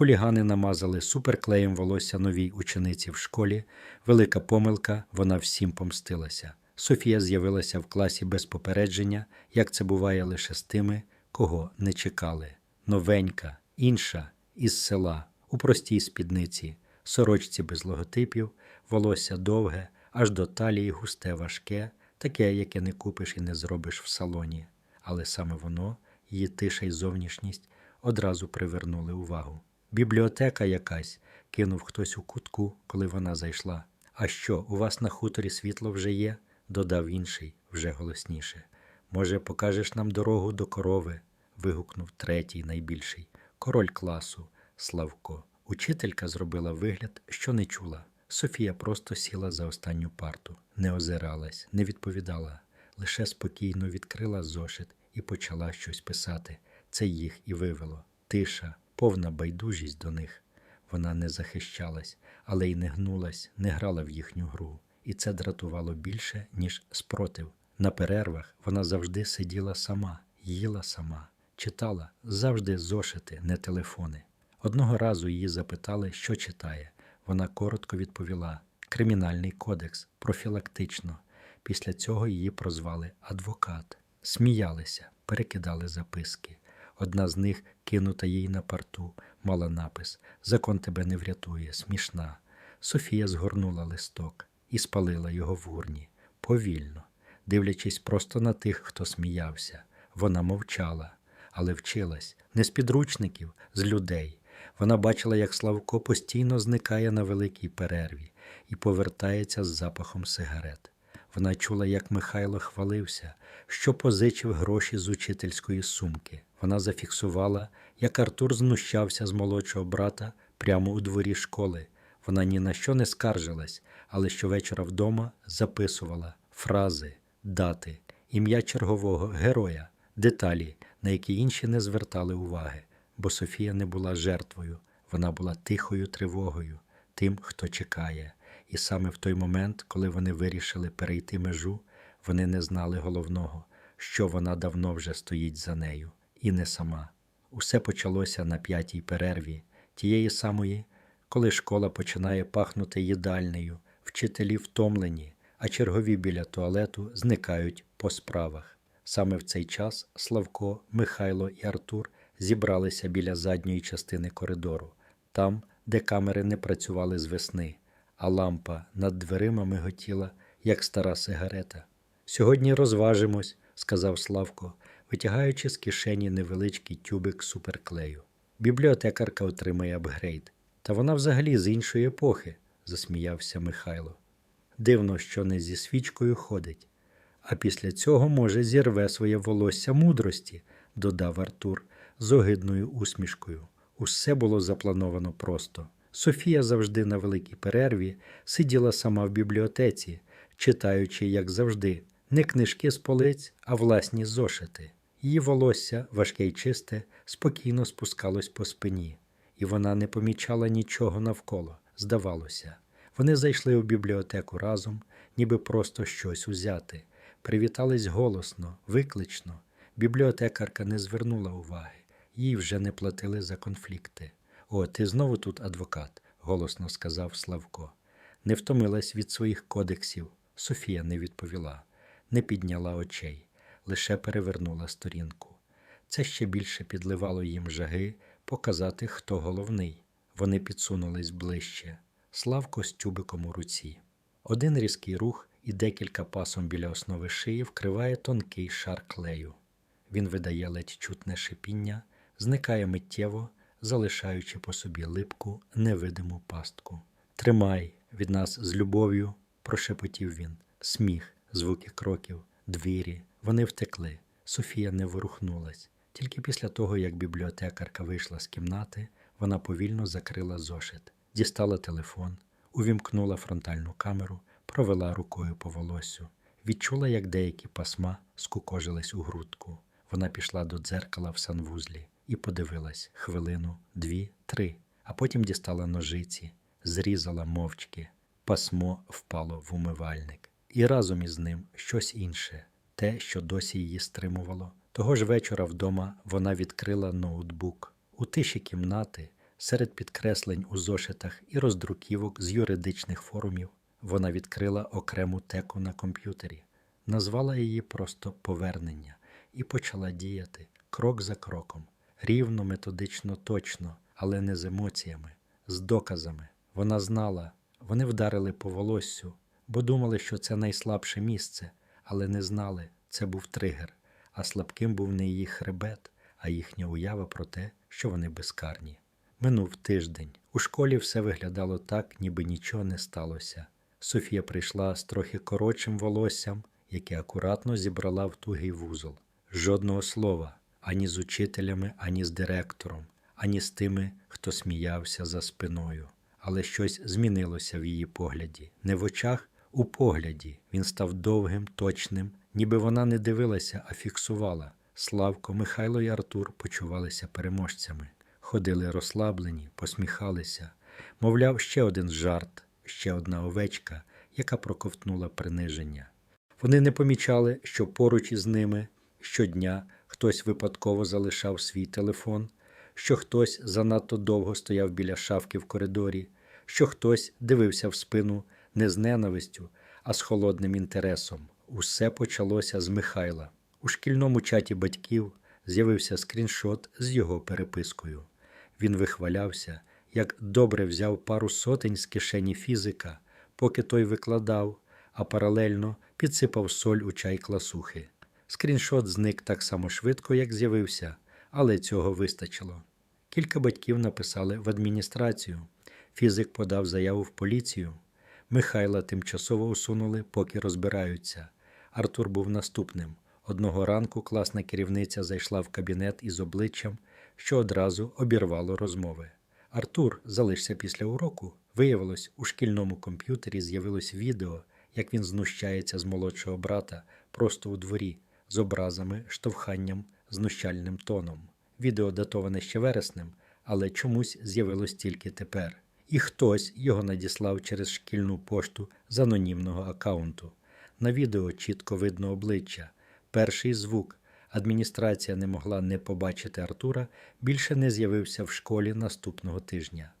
Хулігани намазали суперклеєм волосся новій учениці в школі. Велика помилка, вона всім помстилася. Софія з'явилася в класі без попередження, як це буває лише з тими, кого не чекали. Новенька, інша, із села, у простій спідниці, сорочці без логотипів, волосся довге, аж до талії густе важке, таке, яке не купиш і не зробиш в салоні. Але саме воно, її тиша й зовнішність одразу привернули увагу. Бібліотека якась, кинув хтось у кутку, коли вона зайшла. А що, у вас на хуторі світло вже є? додав інший, вже голосніше. Може, покажеш нам дорогу до корови? вигукнув третій найбільший. Король класу, Славко. Учителька зробила вигляд, що не чула. Софія просто сіла за останню парту, не озиралась, не відповідала, лише спокійно відкрила зошит і почала щось писати. Це їх і вивело. Тиша, повна байдужість до них. Вона не захищалась, але й не гнулась, не грала в їхню гру. І це дратувало більше, ніж спротив. На перервах вона завжди сиділа сама, їла сама, читала завжди зошити, не телефони. Одного разу її запитали, що читає. Вона коротко відповіла: Кримінальний кодекс, профілактично. Після цього її прозвали адвокат. Сміялися, перекидали записки. Одна з них, кинута їй на парту, мала напис Закон тебе не врятує, смішна. Софія згорнула листок і спалила його в урні. Повільно, дивлячись просто на тих, хто сміявся. Вона мовчала, але вчилась не з підручників, з людей. Вона бачила, як Славко постійно зникає на великій перерві і повертається з запахом сигарет. Вона чула, як Михайло хвалився, що позичив гроші з учительської сумки. Вона зафіксувала, як Артур знущався з молодшого брата прямо у дворі школи. Вона ні на що не скаржилась, але щовечора вдома записувала фрази, дати, ім'я чергового героя, деталі, на які інші не звертали уваги, бо Софія не була жертвою, вона була тихою тривогою, тим, хто чекає. І саме в той момент, коли вони вирішили перейти межу, вони не знали головного, що вона давно вже стоїть за нею, і не сама. Усе почалося на п'ятій перерві, тієї самої, коли школа починає пахнути їдальнею, вчителі втомлені, а чергові біля туалету зникають по справах. Саме в цей час Славко, Михайло і Артур зібралися біля задньої частини коридору, там, де камери не працювали з весни, а лампа над дверима миготіла, як стара сигарета. Сьогодні розважимось, сказав Славко, витягаючи з кишені невеличкий тюбик суперклею. Бібліотекарка отримає апгрейд. Та вона взагалі з іншої епохи, засміявся Михайло. Дивно, що не зі свічкою ходить. А після цього, може, зірве своє волосся мудрості, додав Артур з огидною усмішкою. Усе було заплановано просто. Софія завжди на великій перерві сиділа сама в бібліотеці, читаючи, як завжди, не книжки з полиць, а власні зошити. Її волосся, важке й чисте, спокійно спускалось по спині, і вона не помічала нічого навколо, здавалося. Вони зайшли у бібліотеку разом, ніби просто щось узяти. Привітались голосно, виклично. Бібліотекарка не звернула уваги, їй вже не платили за конфлікти. О, ти знову тут адвокат, голосно сказав Славко. Не втомилась від своїх кодексів. Софія не відповіла, не підняла очей, лише перевернула сторінку. Це ще більше підливало їм жаги показати, хто головний. Вони підсунулись ближче. Славко з тюбиком у руці. Один різкий рух і декілька пасом біля основи шиї вкриває тонкий шар клею. Він видає ледь чутне шипіння, зникає миттєво, залишаючи по собі липку, невидиму пастку. Тримай від нас з любов'ю, прошепотів він. Сміх, звуки кроків, двірі. Вони втекли. Софія не ворухнулась. Тільки після того, як бібліотекарка вийшла з кімнати, вона повільно закрила зошит, дістала телефон, увімкнула фронтальну камеру, провела рукою по волосю, відчула, як деякі пасма скукожились у грудку. Вона пішла до дзеркала в санвузлі і подивилась хвилину, дві, три, а потім дістала ножиці, зрізала мовчки. Пасмо впало в умивальник, і разом із ним щось інше, те, що досі її стримувало. Того ж вечора вдома вона відкрила ноутбук. У тиші кімнати Серед підкреслень у зошитах і роздруківок з юридичних форумів вона відкрила окрему теку на комп'ютері, назвала її просто повернення і почала діяти крок за кроком, рівно, методично, точно, але не з емоціями, з доказами. Вона знала, вони вдарили по волоссю, бо думали, що це найслабше місце, але не знали, це був тригер, а слабким був не її хребет, а їхня уява про те, що вони безкарні. Минув тиждень. У школі все виглядало так, ніби нічого не сталося. Софія прийшла з трохи коротшим волоссям, яке акуратно зібрала в тугий вузол. Жодного слова ані з учителями, ані з директором, ані з тими, хто сміявся за спиною. Але щось змінилося в її погляді. Не в очах, у погляді. Він став довгим, точним, ніби вона не дивилася, а фіксувала. Славко, Михайло і Артур почувалися переможцями, ходили розслаблені, посміхалися. Мовляв, ще один жарт, ще одна овечка, яка проковтнула приниження. Вони не помічали, що поруч із ними щодня хтось випадково залишав свій телефон, що хтось занадто довго стояв біля шафки в коридорі, що хтось дивився в спину не з ненавистю, а з холодним інтересом. Усе почалося з Михайла. У шкільному чаті батьків з'явився скріншот з його перепискою. Він вихвалявся, як добре взяв пару сотень з кишені фізика, поки той викладав, а паралельно підсипав соль у чай класухи. Скріншот зник так само швидко, як з'явився, але цього вистачило. Кілька батьків написали в адміністрацію. Фізик подав заяву в поліцію. Михайла тимчасово усунули, поки розбираються. Артур був наступним. Одного ранку класна керівниця зайшла в кабінет із обличчям, що одразу обірвало розмови. Артур залишся після уроку. Виявилось, у шкільному комп'ютері з'явилось відео, як він знущається з молодшого брата просто у дворі, з образами, штовханням, знущальним тоном. Відео датоване ще вереснем, але чомусь з'явилось тільки тепер. І хтось його надіслав через шкільну пошту з анонімного аккаунту. На відео чітко видно обличчя. Перший звук. Адміністрація не могла не побачити Артура, більше не з'явився в школі наступного тижня.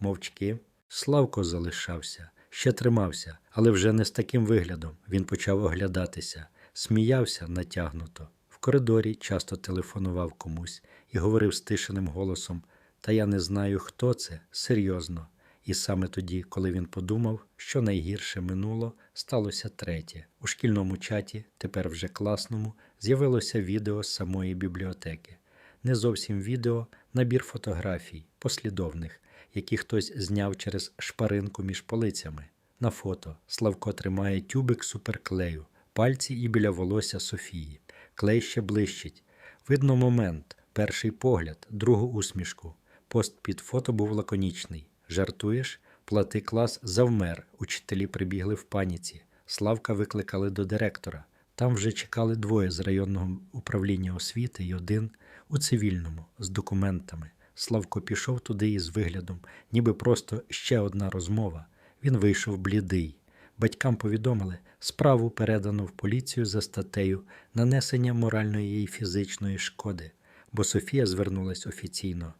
Мовчки, Славко залишався, ще тримався, але вже не з таким виглядом. Він почав оглядатися, сміявся натягнуто. В коридорі часто телефонував комусь і говорив стишеним голосом: Та я не знаю, хто це, серйозно. І саме тоді, коли він подумав, що найгірше минуло, сталося третє. У шкільному чаті, тепер вже класному, з'явилося відео з самої бібліотеки. Не зовсім відео, набір фотографій, послідовних, які хтось зняв через шпаринку між полицями. На фото Славко тримає тюбик суперклею, пальці і біля волосся Софії. Клей ще блищить. Видно момент, перший погляд, другу усмішку. Пост під фото був лаконічний. Жартуєш? Плати клас завмер. Учителі прибігли в паніці. Славка викликали до директора. Там вже чекали двоє з районного управління освіти і один у цивільному з документами. Славко пішов туди із виглядом, ніби просто ще одна розмова. Він вийшов блідий. Батькам повідомили, справу передано в поліцію за статтею нанесення моральної і фізичної шкоди, бо Софія звернулась офіційно.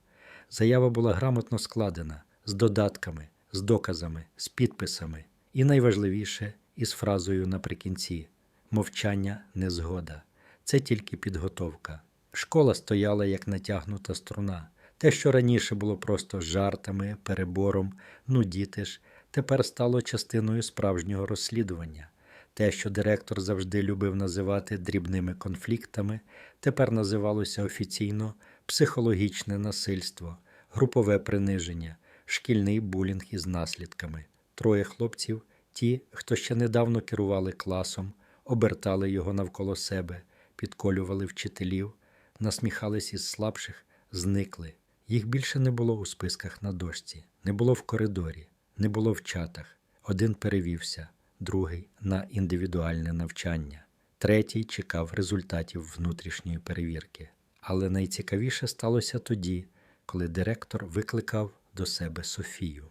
Заява була грамотно складена з додатками, з доказами, з підписами, і найважливіше із фразою наприкінці мовчання незгода. Це тільки підготовка. Школа стояла як натягнута струна. Те, що раніше було просто жартами, перебором, ну діти ж, тепер стало частиною справжнього розслідування. Те, що директор завжди любив називати дрібними конфліктами, тепер називалося офіційно психологічне насильство, групове приниження, шкільний булінг із наслідками. Троє хлопців, ті, хто ще недавно керували класом, обертали його навколо себе, підколювали вчителів, насміхались із слабших, зникли. Їх більше не було у списках на дошці, не було в коридорі, не було в чатах. Один перевівся, другий на індивідуальне навчання, третій чекав результатів внутрішньої перевірки. Але найцікавіше сталося тоді, коли директор викликав до себе Софію.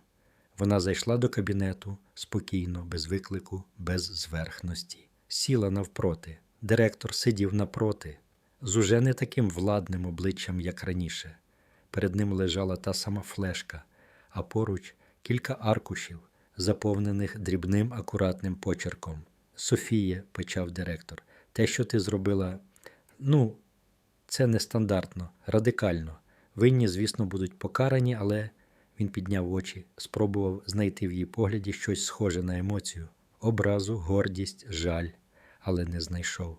Вона зайшла до кабінету спокійно, без виклику, без зверхності, сіла навпроти. Директор сидів напроти, з уже не таким владним обличчям, як раніше. Перед ним лежала та сама флешка, а поруч кілька аркушів, заповнених дрібним акуратним почерком. Софія, почав директор, те, що ти зробила, ну, це нестандартно, радикально. Винні, звісно, будуть покарані, але він підняв очі, спробував знайти в її погляді щось схоже на емоцію образу, гордість, жаль, але не знайшов.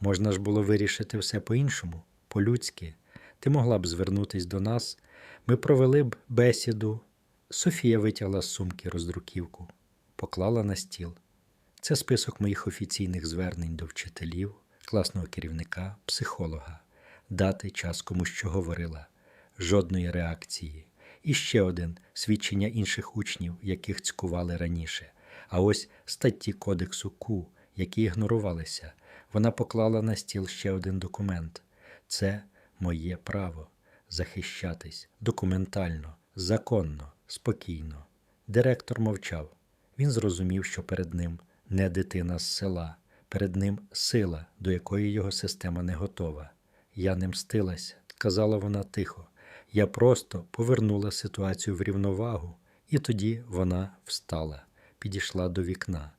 Можна ж було вирішити все по-іншому, по-людськи. Ти могла б звернутись до нас, ми провели б бесіду. Софія витягла з сумки роздруківку, поклала на стіл. Це список моїх офіційних звернень до вчителів, класного керівника, психолога, дати час комусь що говорила, жодної реакції. І ще один свідчення інших учнів, яких цькували раніше. А ось статті Кодексу Ку, які ігнорувалися. Вона поклала на стіл ще один документ. Це моє право захищатись документально, законно, спокійно. Директор мовчав. Він зрозумів, що перед ним не дитина з села, перед ним сила, до якої його система не готова. Я не мстилася, сказала вона тихо. Я просто повернула ситуацію в рівновагу, і тоді вона встала, підійшла до вікна,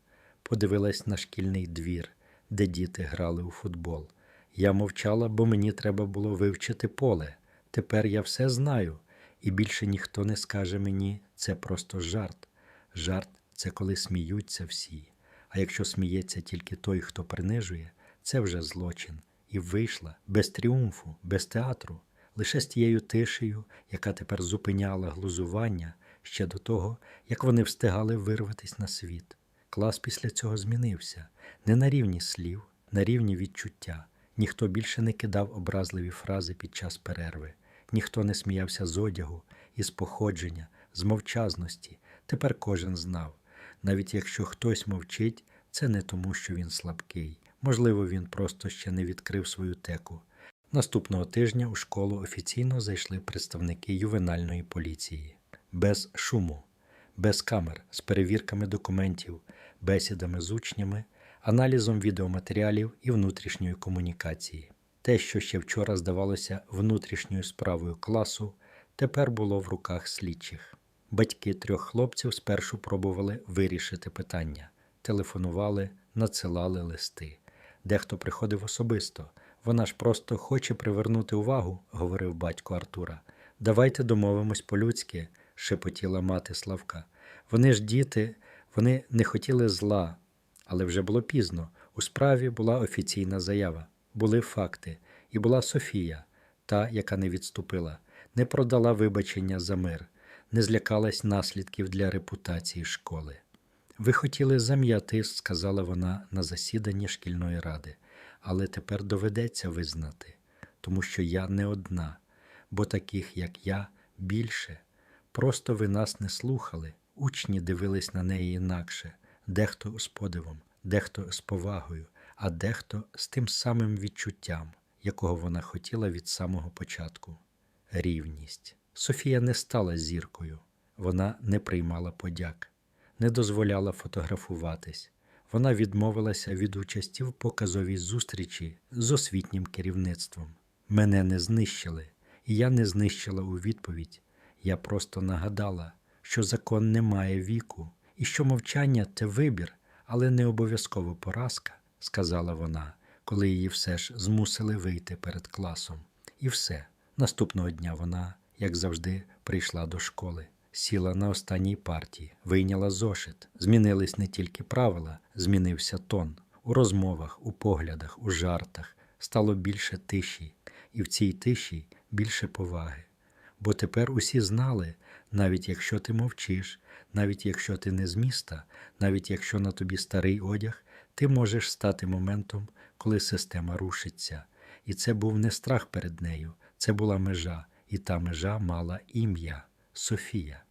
подивилась на шкільний двір, де діти грали у футбол. Я мовчала, бо мені треба було вивчити поле. Тепер я все знаю, і більше ніхто не скаже мені, це просто жарт. Жарт це коли сміються всі. А якщо сміється тільки той, хто принижує, це вже злочин. І вийшла без тріумфу, без театру, лише з тією тишею, яка тепер зупиняла глузування ще до того, як вони встигали вирватись на світ. Клас після цього змінився не на рівні слів, на рівні відчуття. Ніхто більше не кидав образливі фрази під час перерви, ніхто не сміявся з одягу, із походження, з мовчазності. Тепер кожен знав. Навіть якщо хтось мовчить, це не тому, що він слабкий. Можливо, він просто ще не відкрив свою теку. Наступного тижня у школу офіційно зайшли представники ювенальної поліції. Без шуму, без камер, з перевірками документів, бесідами з учнями, аналізом відеоматеріалів і внутрішньої комунікації. Те, що ще вчора здавалося внутрішньою справою класу, тепер було в руках слідчих. Батьки трьох хлопців спершу пробували вирішити питання, телефонували, надсилали листи. Дехто приходив особисто. Вона ж просто хоче привернути увагу, говорив батько Артура. Давайте домовимось по-людськи, шепотіла мати Славка. Вони ж діти, вони не хотіли зла, але вже було пізно. У справі була офіційна заява, були факти, і була Софія, та, яка не відступила, не продала вибачення за мир, не злякалась наслідків для репутації школи. Ви хотіли зам'яти, сказала вона на засіданні шкільної ради, але тепер доведеться визнати, тому що я не одна, бо таких, як я, більше. Просто ви нас не слухали, учні дивились на неї інакше, дехто з подивом, дехто з повагою, а дехто з тим самим відчуттям, якого вона хотіла від самого початку рівність. Софія не стала зіркою, вона не приймала подяк, не дозволяла фотографуватись. Вона відмовилася від участі в показовій зустрічі з освітнім керівництвом. Мене не знищили, і я не знищила у відповідь. Я просто нагадала, що закон не має віку, і що мовчання це вибір, але не обов'язково поразка, сказала вона, коли її все ж змусили вийти перед класом. І все. Наступного дня вона, як завжди, прийшла до школи, сіла на останній партії, вийняла зошит. Змінились не тільки правила, змінився тон. У розмовах, у поглядах, у жартах стало більше тиші, і в цій тиші більше поваги. Бо тепер усі знали, навіть якщо ти мовчиш, навіть якщо ти не з міста, навіть якщо на тобі старий одяг, ти можеш стати моментом, коли система рушиться. І це був не страх перед нею, це була межа, і та межа мала ім'я Софія.